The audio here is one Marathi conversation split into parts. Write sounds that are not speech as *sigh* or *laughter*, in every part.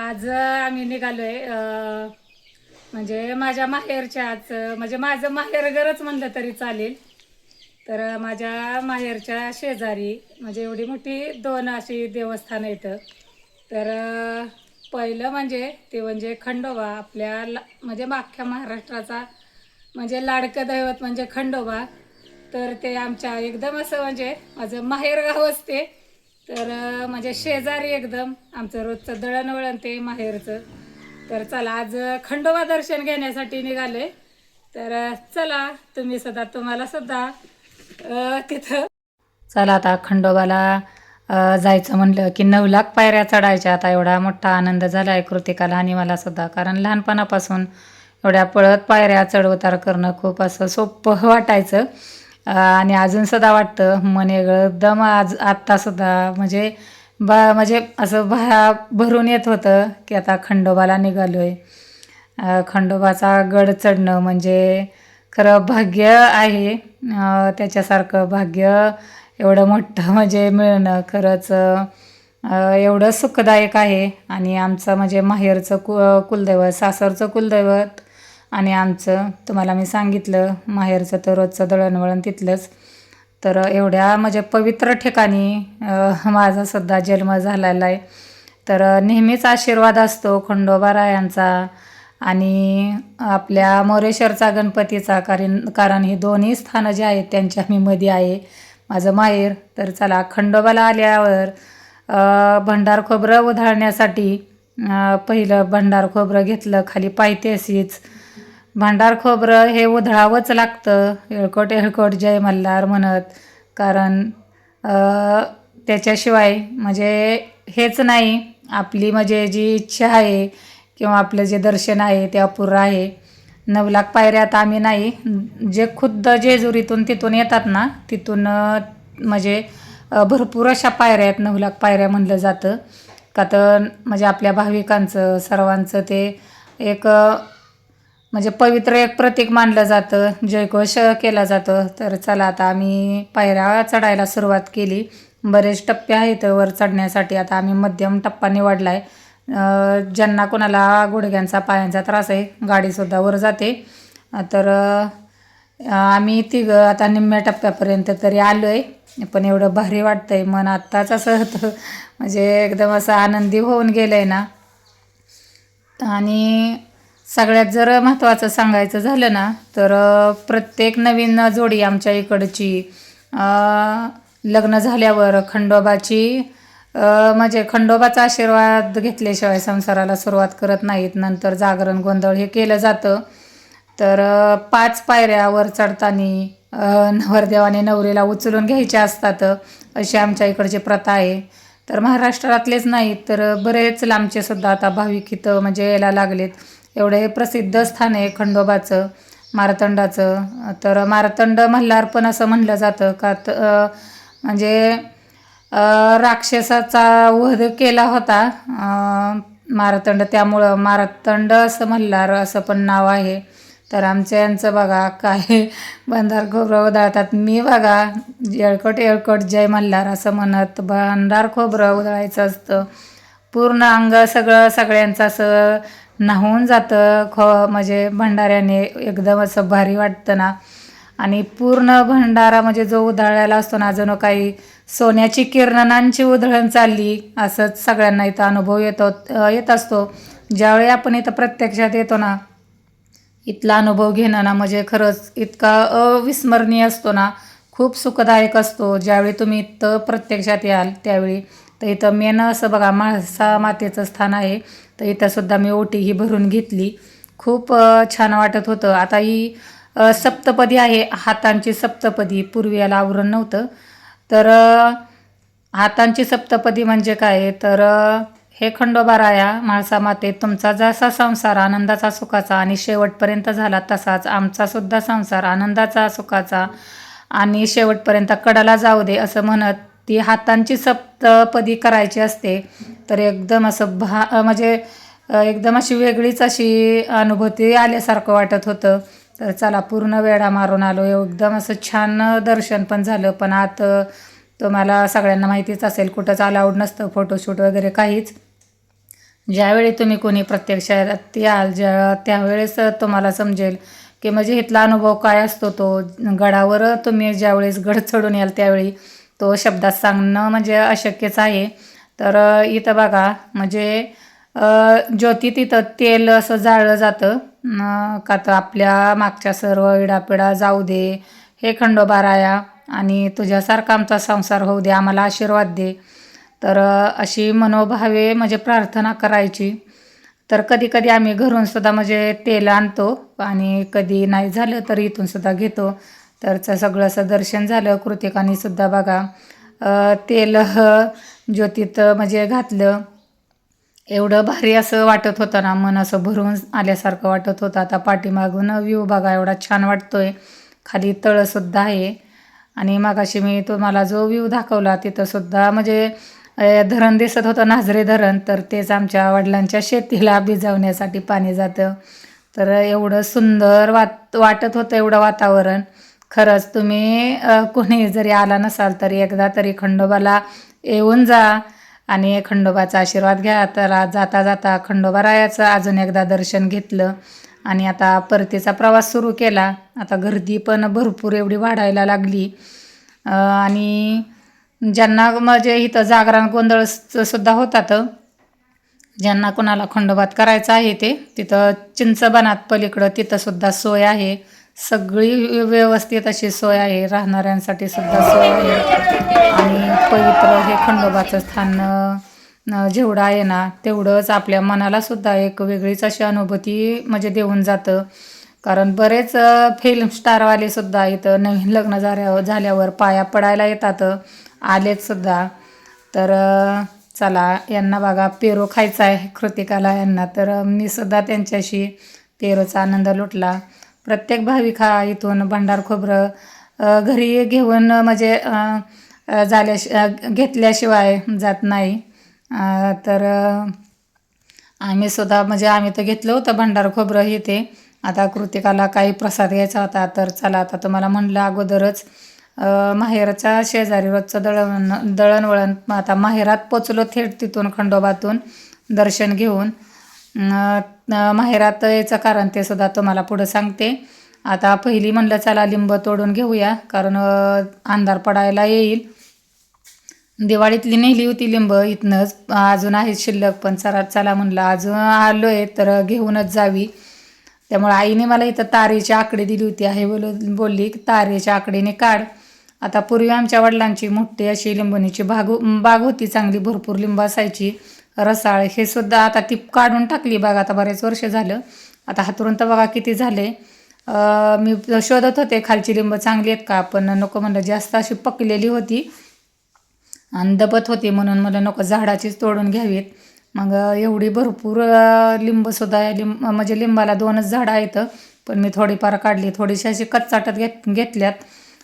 आज आम्ही निघालोय म्हणजे माझ्या माहेरच्या आज म्हणजे माझं माहेर घरच म्हणलं तरी चालेल. तर माझ्या माहेरच्या शेजारी म्हणजे एवढी मोठी दोन अशी देवस्थान येतं तर पहिलं म्हणजे ते म्हणजे खंडोबा आपल्या ला- म्हणजे अख्ख्या महाराष्ट्राचा म्हणजे लाडकं दैवत म्हणजे खंडोबा. तर ते आमच्या एकदम असं म्हणजे माझं माहेरगाव असते. तर म्हणजे शेजारी एकदम आमचं रोजचं दळणवळण ते माहेरचं. तर चला आज खंडोबा दर्शन घेण्यासाठी निघाले. तर चला तुम्ही सुद्धा तुम्हाला सुद्धा तिथं चला आता खंडोबाला जायचं म्हणलं की नऊ लाख पायऱ्या चढायच्या. आता एवढा मोठा आनंद झाला आहे कृतिकाला आणि मला सुद्धा. कारण लहानपणापासून एवढ्या पळत पायऱ्या चढउतार करणं खूप असं सोपं *laughs* वाटायचं. आणि अजून सुद्धा वाटतं मन एकदम आज आत्तासुद्धा म्हणजे बा म्हणजे असं भा भरून येत होतं की आता खंडोबाला निघालो आहे खंडोबाचा गड चढणं म्हणजे खरं भाग्य आहे. त्याच्यासारखं भाग्य एवढं मोठं म्हणजे मिळणं खरंच एवढं सुखदायक आहे. आणि आमचं म्हणजे माहेरचं कु कुलदैवत सासरचं कुलदैवत आणि आमचं तुम्हाला मी सांगितलं माहेरचं तर रोजचं दळणवळण तिथलंच. तर एवढ्या म्हणजे पवित्र ठिकाणी माझा सध्या जन्म झालेला आहे. तर नेहमीच आशीर्वाद असतो खंडोबा रायांचा आणि आपल्या मोरेश्वरचा गणपतीचा कारण कारण ही दोन्ही स्थानं जी आहेत त्यांच्या मी मध्ये आहे. माझं माहेर. तर चला खंडोबाला आल्यावर भंडार खोबरं उधळण्यासाठी पहिलं भंडार खोबरं घेतलं खाली पायथ्याशीच भांडार खोबरं हे उधळावंच लागतं. येळकोट येळकोट जय मल्हार म्हणत. कारण त्याच्याशिवाय म्हणजे हेच नाही. आपली म्हणजे जी इच्छा आहे किंवा आपलं जे दर्शन आहे ते अपुरं आहे. नऊ लाख आता आम्ही नाही. जे खुद्द जेजुरीतून तिथून येतात ना तिथून म्हणजे भरपूर अशा पायऱ्या आहेत नऊ लाख पायऱ्या म्हणलं जातं. का तर म्हणजे आपल्या भाविकांचं सर्वांचं ते एक म्हणजे पवित्र एक प्रतीक मानलं जातं. जयघोष केला जातं. तर चला आता आम्ही पायऱ्या चढायला सुरुवात केली. बरेच टप्पे आहेत वर चढण्यासाठी. आता आम्ही मध्यम टप्पा निवडला आहे ज्यांना कोणाला गुडघ्यांचा पायांचा त्रास आहे गाडीसुद्धा वर जाते. तर आम्ही तिघं आता निम्म्या टप्प्यापर्यंत तरी आलो आहे पण एवढं भारी वाटतं आहे मन आत्ताच असं होतं. म्हणजे एकदम असं आनंदी होऊन गेलं आहे ना. आणि सगळ्यात जर महत्त्वाचं सांगायचं झालं ना तर प्रत्येक नवीन जोडी आमच्या इकडची लग्न झाल्यावर खंडोबाची म्हणजे खंडोबाचा आशीर्वाद घेतल्याशिवाय संसाराला सुरुवात करत नाहीत. नंतर जागरण गोंधळ हे केलं जातं. तर पाच पायऱ्या वर चढताना नवरदेवाने नवरीला उचलून घ्यायच्या असतात अशी आमच्या इकडची प्रथा आहे. तर महाराष्ट्रातलेच नाहीत तर बरेच लांबचे सुद्धा आता भाविक इथं म्हणजे यायला लागलेत. एवढं हे प्रसिद्ध स्थान आहे खंडोबाचं मारतंडाचं. तर मारतंड मल्हार पण असं म्हणलं जातं का त म्हणजे राक्षसाचा वध केला होता. मारतंड त्यामुळं मारतंड असं मल्हार असं पण नाव आहे. तर आमच्या यांचं बघा काय बंधार खोबरं उधळतात. मी बघा येळकोट येळकोट जय मल्हार असं म्हणत बंधार खोबरं उधळायचं असतं. पूर्ण अंग सगळं सगळ्यांचं असं न्हावून जातं. खो म्हणजे भंडाऱ्याने एकदम असं भारी वाटतं ना. आणि पूर्ण भंडारा म्हणजे जो उधळलेला असतो ना जणू काही सोन्याची किरणांची उधळण चालली असंच सगळ्यांना इथं अनुभव येतो येत असतो. ज्यावेळी आपण इथं प्रत्यक्षात येतो ना इथला अनुभव घेणं ना म्हणजे खरंच इतका अविस्मरणीय असतो ना खूप सुखदायक असतो. ज्यावेळी तुम्ही इथं प्रत्यक्षात याल त्यावेळी तर इथं मेन असं बघा म्हाळसा मातेचं स्थान आहे. तर इथंसुद्धा मी ओटी ही भरून घेतली. खूप छान वाटत होतं. आता ही सप्तपदी आहे. हातांची सप्तपदी. पूर्वी याला आवरण नव्हतं. तर हातांची सप्तपदी म्हणजे काय? तर हे खंडोबा राया म्हाळसा माते तुमचा जसा संसार आनंदाचा सुखाचा आणि शेवटपर्यंत झाला तसाच आमचा सुद्धा संसार आनंदाचा सुखाचा आणि शेवटपर्यंत कडाला जाऊ दे असं म्हणत ती हातांची सप्तपदी करायची असते. तर एकदम असं भा म्हणजे एकदम अशी वेगळीच अशी अनुभूती आल्यासारखं वाटत होतं. तर चला पूर्ण वेळा मारून आलो. एकदम असं छान दर्शन पण झालं. पण आत तुम्हाला सगळ्यांना माहितीच असेल कुठंच अलाउड नसतं फोटोशूट वगैरे काहीच. ज्यावेळी तुम्ही कोणी प्रत्यक्षात याल ज्या त्यावेळेस तुम्हाला समजेल की म्हणजे इथला अनुभव काय असतो तो. गडावर तुम्ही ज्यावेळेस गड चढून याल त्यावेळी तो शब्दात सांगणं म्हणजे अशक्यच आहे. तर इथं बघा म्हणजे ज्योती तिथं तेल असं जाळलं जातं. का तर आपल्या मागच्या सर्व इडापिडा जाऊ दे हे खंडोबाराया आणि तुझ्यासारखा आमचा संसार होऊ दे आम्हाला आशीर्वाद दे. तर अशी मनोभावे म्हणजे प्रार्थना करायची. तर कधी कधी आम्ही घरून सुद्धा म्हणजे तेल आणतो आणि कधी नाही झालं तर इथून सुद्धा घेतो. तर सगळं असं दर्शन झालं कृतिकानी सुद्धा बघा. तेल ज्योतीत म्हणजे घातलं. एवढं भारी असं वाटत होतं ना मन असं भरून आल्यासारखं वाटत होतं. आता पाठीमागून व्ह्यू बघा एवढा छान वाटतोय. खाली तळंसुद्धा आहे. आणि मागाशी मी तुम्हाला जो व्ह्यू दाखवला तिथंसुद्धा म्हणजे धरण दिसत होतं नाझरे धरण तर तेच आमच्या वडिलांच्या शेतीला भिजवण्यासाठी पाणी जातं. तर एवढं सुंदर वाट वाटत होतं एवढं वातावरण. खरंच तुम्ही कोणी जरी आला नसाल तरी एकदा तरी खंडोबाला येऊन जा. आणि खंडोबाचा आशीर्वाद घ्या. त्याला जाता जाता खंडोबा रायाचं अजून एकदा दर्शन घेतलं. आणि आता परतीचा प्रवास सुरू केला. आता गर्दी पण भरपूर एवढी वाढायला लागली. आणि ज्यांना म्हणजे इथं जागरण गोंधळ सुद्धा होतात ज्यांना कोणाला खंडोबात करायचं आहे ते तिथं चिंचबनात पलीकडं तिथंसुद्धा सोय आहे. सगळी व्यवस्थित अशी सोय आहे. राहणाऱ्यांसाठी सुद्धा सोय आहे. आणि पवित्र हे खंडोबाचं स्थान जेवढं आहे ना तेवढंच आपल्या मनाला सुद्धा एक वेगळीच अशी अनुभूती म्हणजे देऊन जातं. कारण बरेच फिल्म स्टारवाले सुद्धा इथं नवीन लग्न झाल्या झाल्यावर पाया पडायला येतात. आलेत सुद्धा. तर चला यांना बघा पेरू खायचा आहे कृतिकाला यांना. तर मी सुद्धा त्यांच्याशी पेरूचा आनंद लुटला. प्रत्येक भाविक हा इथून भंडार खोबरं घरी घेऊन म्हणजे अ, झाल्याशि घेतल्याशिवाय जात नाही. तर आम्ही सुद्धा म्हणजे आम्ही तर घेतलं होतं भंडार खोबरं हे ते. आता कृतिकाला काही प्रसाद घ्यायचा होता तर चला आता तुम्हाला म्हणलं अगोदरच माहेरच्या शेजारी रोजचं दळण दळणवळण आता माहेरात पोचलो थेट तिथून खंडोबातून दर्शन घेऊन. माहेरात यायचं कारण ते सुद्धा तुम्हाला पुढं सांगते. आता पहिली म्हणलं चला लिंब तोडून घेऊया कारण अंधार पडायला येईल. दिवाळीतली नेली होती लिंब इथनंच. अजून आहेत शिल्लक पण चला चला म्हणलं अजून आलो आहे तर घेऊनच जावी. त्यामुळे आईने मला इथं तारेची आकडे दिली होती आहे बोल बोलली की तारेच्या आकडेने काढ. आता पूर्वी आमच्या वडिलांची मोठी अशी लिंबणीची बाग बाग होती चांगली भरपूर लिंब असायची. रसाळ हे सुद्धा आता ती काढून टाकली बघा आता बरेच वर्ष झालं. आता हातरून तर बघा किती झाले. मी शोधत होते खालची लिंब चांगली आहेत का? पण नको म्हणलं जास्त अशी पकलेली होती. आणि दबत होती म्हणून मला नको झाडाचीच तोडून घ्यावीत. मग एवढी भरपूर लिंबसुद्धा आहे लिंब म्हणजे लिंबाला दोनच झाडं आहेत. पण मी थोडीफार काढली. थोडीशी अशी कच्चाटत घेत घेतल्यात.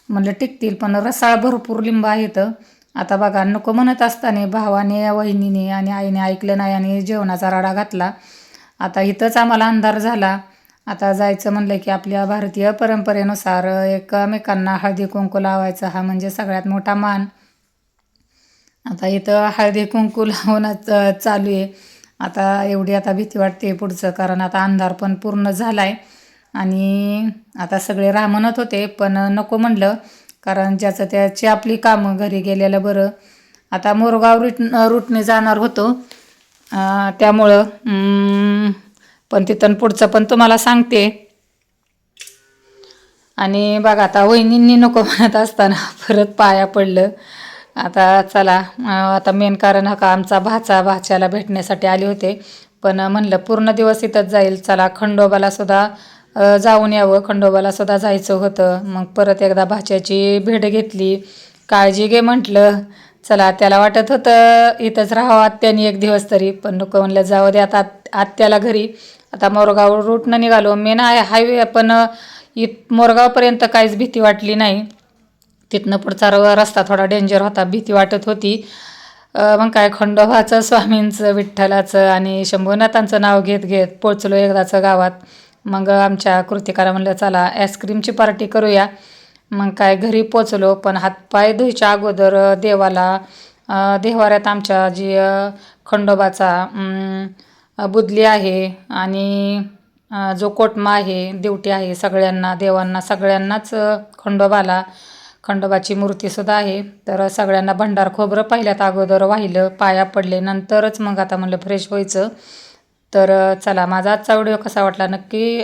म्हणलं टिकतील पण रसाळ भरपूर लिंब आहेत. आता बघा नको म्हणत असताना भावाने वहिनीने आणि आईने ऐकलं नाही आणि जेवणाचा राडा घातला. आता इथंच आम्हाला अंधार झाला. आता जायचं म्हणलं की आपल्या भारतीय परंपरेनुसार एकमेकांना हळदी कुंकू लावायचा हा म्हणजे सगळ्यात मोठा मान. आता इथं हळदी कुंकू लावणं चालू आहे. आता एवढी आता भीती वाटते पुढचं कारण आता अंधार पण पूर्ण झाला आहे आणि आता सगळे राह म्हणत होते पण नको म्हणलं. कारण ज्याचं त्याची आपली कामं घरी गेलेलं बरं. आता मोरगाव रूट रूटने जाणार होतो. त्यामुळं पण तिथं पुढचं पण तुम्हाला सांगते. आणि बघा आता वहिनींनी नको म्हणत असताना परत पाया पडलं. आता चला आता मेन कारण हा का आमचा भाचा भाच्याला भेटण्यासाठी आले होते. पण म्हणलं पूर्ण दिवस इथंच जाईल. चला खंडोबाला सुद्धा जाऊन यावं खंडोबाला सुद्धा जायचं होतं. मग परत एकदा भाच्याची भेट घेतली. काळजी घे म्हटलं. चला त्याला वाटत होतं इथंच राहावं आत्यानी एक दिवस तरी. पण नको म्हणलं जाऊ दे आता आत- आत्याला घरी. आता मोरगाव रूटनं निघालो. मेन आहे हायवे पण इत मोरगावपर्यंत काहीच भीती वाटली नाही. तिथनं पुढचा रस्ता थोडा डेंजर होता भीती वाटत होती. मग काय खंडोबाचं स्वामींचं विठ्ठलाचं आणि शंभूनाथांचं नाव घेत घेत पोचलो एकदाचं गावात. मग आमच्या कृतिकाला म्हणलं चला आईस्क्रीमची पार्टी करूया. मग काय घरी पोचलो पण हातपाय धुयच्या अगोदर देवाला देवाऱ्यात आमच्या जी खंडोबाचा बुदली आहे आणि जो कोटमा आहे देवटी आहे सगळ्यांना देवांना सगळ्यांनाच खंडोबाला खंडोबाची मूर्तीसुद्धा आहे. तर सगळ्यांना भंडार खोबरं पहिल्यात अगोदर वाहिलं पाया पडले नंतरच मग आता म्हणलं फ्रेश व्हायचं. तर चला माझा आजचा व्हिडिओ कसा वाटला नक्की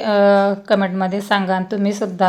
कमेंटमध्ये सांगा आणि तुम्हीसुद्धा